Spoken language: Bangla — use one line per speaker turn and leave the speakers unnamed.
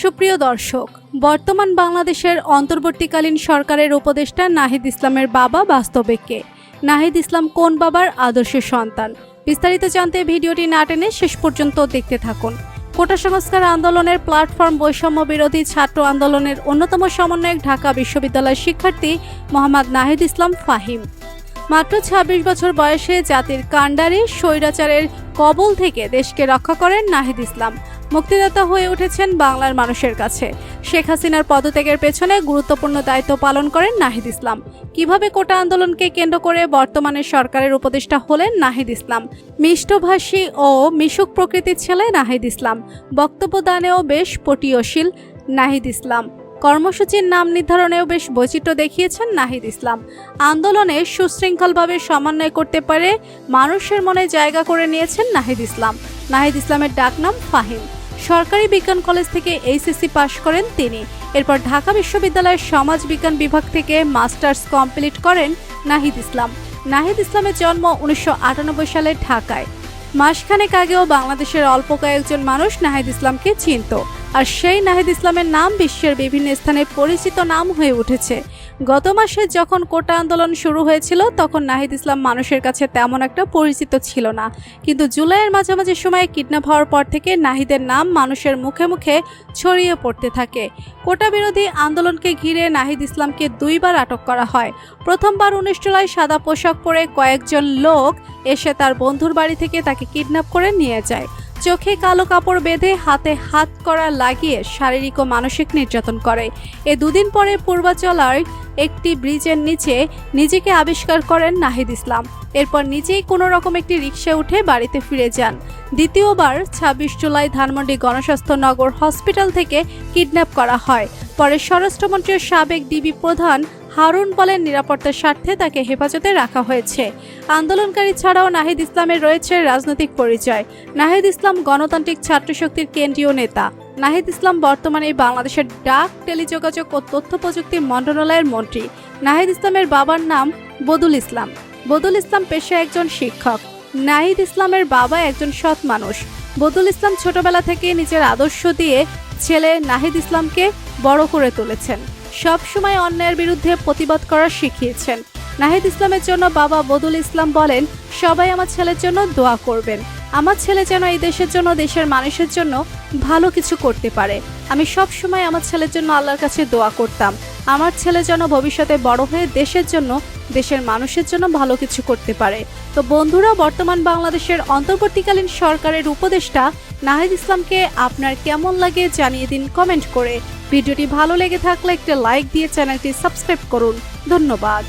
সুপ্রিয় দর্শক, বর্তমান বাংলাদেশের অন্তর্বর্তীকালীন সরকারের উপদেষ্টা নাহিদ ইসলামের বাবা বাস্তবে কে? নাহিদ ইসলাম কোন বাবার আদর্শ সন্তান? বিস্তারিত জানতে ভিডিওটি না টেনে শেষ পর্যন্ত দেখতে থাকুন। কোটা সংস্কার আন্দোলনের প্ল্যাটফর্ম বৈষম্য বিরোধী ছাত্র আন্দোলনের অন্যতম সমন্বয়ক ঢাকা বিশ্ববিদ্যালয়ের শিক্ষার্থী মোহাম্মদ নাহিদ ইসলাম ফাহিম। মাত্র ২৬ বছর বয়সে জাতির কাণ্ডারি, স্বৈরাচারের কবল থেকে দেশকে রক্ষা করেন নাহিদ ইসলাম। মুক্তিদাতা হয়ে উঠেছেন বাংলার মানুষের কাছে। শেখ হাসিনার পদত্যাগের পেছনে গুরুত্বপূর্ণ দায়িত্ব পালন করেন নাহিদ ইসলাম। কীভাবে কোটা আন্দোলনকে কেন্দ্র করে বর্তমানে সরকারের উপদেষ্টা হলেন নাহিদ ইসলাম? মিষ্টভাষী ও মিশুক প্রকৃতির ছেলে নাহিদ ইসলাম। বক্তব্য দানেও বেশ পটীয়শীল নাহিদ ইসলাম। কর্মসূচির নাম নির্ধারণেও বেশ বৈচিত্র্য দেখিয়েছেন নাহিদ ইসলাম। আন্দোলনে সুশৃঙ্খলভাবে সমন্বয় করতে পারে মানুষের মনে জায়গা করে নিয়েছেন নাহিদ ইসলাম। নাহিদ ইসলামের ডাকনাম ফাহিম। সরকারি বিজ্ঞান কলেজ থেকে এইচএসসি পাশ করেন তিনি। এরপর ঢাকা বিশ্ববিদ্যালয়ের সমাজ বিজ্ঞান বিভাগ থেকে মাস্টার্স কমপ্লিট করেন নাহিদ ইসলাম। নাহিদ ইসলামের জন্ম উনিশশো আটানব্বই সালে ঢাকায়। মাসখানেক আগেও বাংলাদেশের অল্প কয়েকজন মানুষ নাহিদ ইসলামকে চিনত। আর সেই নাহিদ ইসলামের নাম বিশ্বের বিভিন্ন স্থানে পরিচিত নাম হয়ে উঠেছে। গত মাসে যখন কোটা আন্দোলন শুরু হয়েছিল, তখন নাহিদ ইসলাম মানুষের কাছে তেমন একটা পরিচিত ছিল না। কিন্তু জুলাইয়ের মাঝামাঝি সময়ে কিডন্যাপ হওয়ার পর থেকে নাহিদের নাম মানুষের মুখে মুখে ছড়িয়ে পড়তে থাকে। কোটা বিরোধী আন্দোলনকে ঘিরে নাহিদ ইসলামকে দুইবার আটক করা হয়। প্রথমবার উনিশ জুলাই সাদা পোশাক পরে কয়েকজন লোক এসে তার বন্ধুর বাড়ি থেকে তাকে কিডন্যাপ করে নিয়ে যায়। চোখে কালো কাপড় বেঁধে হাতে হাত করা লাগিয়ে শারীরিক ও মানসিক নির্যাতন করে। এ দুদিন পরে পূর্বাচলার একটি ব্রিজের নিচে নিজেকে আবিষ্কার করেন নাহিদ ইসলাম। এরপর নিজেই কোনো রকম একটি রিক্সা উঠে বাড়িতে ফিরে যান। দ্বিতীয়বার ছাব্বিশ জুলাই ধানমন্ডি গণস্বাস্থ্য নগর হসপিটাল থেকে কিডন্যাপ করা হয়। পরে স্বরাষ্ট্রমন্ত্রীর সাবেক ডিবি প্রধান হারুন বলেন নিরাপত্তার স্বার্থে তাকে হেফাজতে রাখা হয়েছে। আন্দোলনকারী ছাড়াও নাহিদ ইসলামের রয়েছে রাজনৈতিক পরিচয়। নাহিদ ইসলাম গণতান্ত্রিক ছাত্র শক্তির কেন্দ্রীয় নেতা। নাহিদ ইসলাম বর্তমানে বাংলাদেশের ডাক, টেলিযোগাযোগ ও তথ্য প্রযুক্তি মন্ত্রণালয়ের মন্ত্রী। নাহিদ ইসলামের বাবার নাম বদুল ইসলাম। বদুল ইসলাম পেশায় একজন শিক্ষক। নাহিদ ইসলামের বাবা একজন সৎ মানুষ। বদুল ইসলাম ছোটবেলা থেকে নিজের আদর্শ দিয়ে ছেলে নাহিদ ইসলামকে বড় করে তুলেছেন। সব সময় অন্যায়ের বিরুদ্ধে প্রতিবাদ করা শিখিয়েছেন। নাহিদ ইসলামের জন্য বাবা বদুল ইসলাম বলেন, সবাই আমার ছেলের জন্য দোয়া করবেন। আমার ছেলে যেন এই দেশের জন্য, দেশের মানুষের জন্য ভালো কিছু করতে পারে। আমি সব সময় আমার ছেলের জন্য আল্লাহর কাছে দোয়া করতাম। আমার ছেলে যেন ভবিষ্যতে বড় হয়ে দেশের জন্য, দেশের মানুষের জন্য ভালো কিছু করতে পারে। তো বন্ধুরা, বর্তমান বাংলাদেশের অন্তর্বর্তীকালীন সরকারের উপদেষ্টা নাহিদ ইসলামকে আপনার কেমন লাগে জানিয়ে দিন কমেন্ট করে। ভিডিওটি ভালো লেগে থাকলে একটা লাইক দিয়ে চ্যানেলটি সাবস্ক্রাইব করুন। ধন্যবাদ।